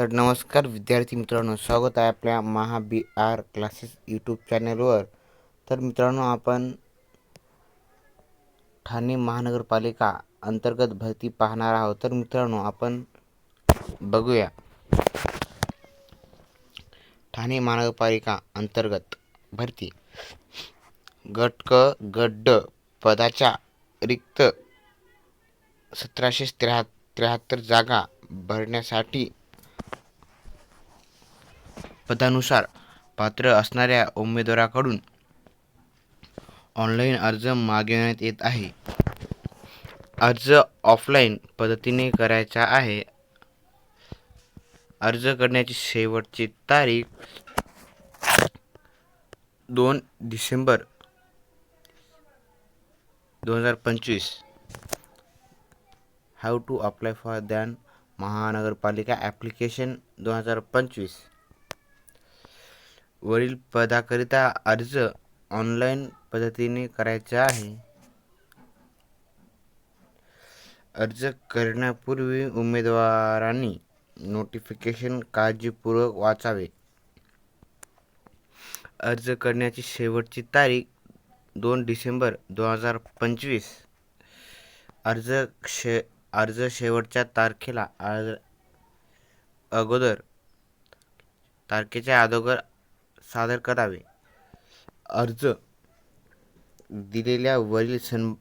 तर नमस्कार विद्यार्थी मित्रांनो स्वागत आहे आपल्या Maha B R classes YouTube चॅनलवर तर मित्रांनो आपण ठाणे महानगरपालिका अंतर्गत भरती पाहणार आहोत. तर मित्रांनो आपण बघूया. ठाणे महानगरपालिका अंतर्गत भरती. गट क गट ड पदाच्या रिक्त सतराशे त्र्या त्र्याहत्तर जागा भरण्यासाठी पदानुसार पात्र असणाऱ्या उमेदवाराकडून ऑनलाईन अर्ज मागविण्यात येत आहे. अर्ज ऑफलाईन पद्धतीने करायचा आहे. अर्ज करण्याची शेवटची तारीख दोन डिसेंबर दोन हजार पंचवीस. How to apply for than महानगरपालिका ॲप्लिकेशन दोन हजार पंचवीस. वरील पदाकरिता अर्ज ऑनलाईन पद्धतीने करायचा आहे. अर्ज करण्यापूर्वी उमेदवारांनी नोटिफिकेशन काळजीपूर्वक वाचावे. अर्ज करण्याची शेवटची तारीख दोन डिसेंबर दोन हजार पंचवीस. अर्ज शे अर्ज शेवटच्या तारखेला अर्ज अगोदर तारखेच्या अगोदर सादर करावे. अर्ज दिलेल्या वरील सं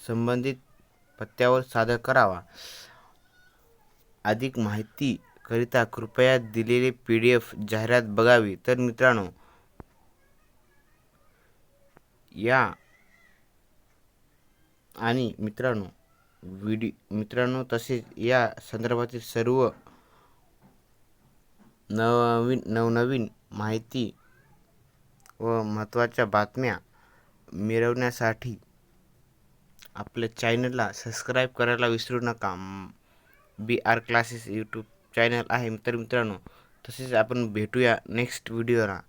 संबंधित पत्त्यावर सादर करावा. अधिक माहिती करिता कृपया दिलेले पी डी एफ जाहिरात बघावी. तर मित्रांनो या आणि मित्रांनो व्हिडिओ मित्रांनो तसेच या संदर्भातील सर्व नवीन नवनवीन माहिती व महत्त्वाच्या बातम्या मिळवण्यासाठी आपल्या चॅनलला सबस्क्राईब करायला विसरू नका. B R classes YouTube channel आहे. तर मित्रांनो तसेच आपण भेटूया नेक्स्ट व्हिडिओला.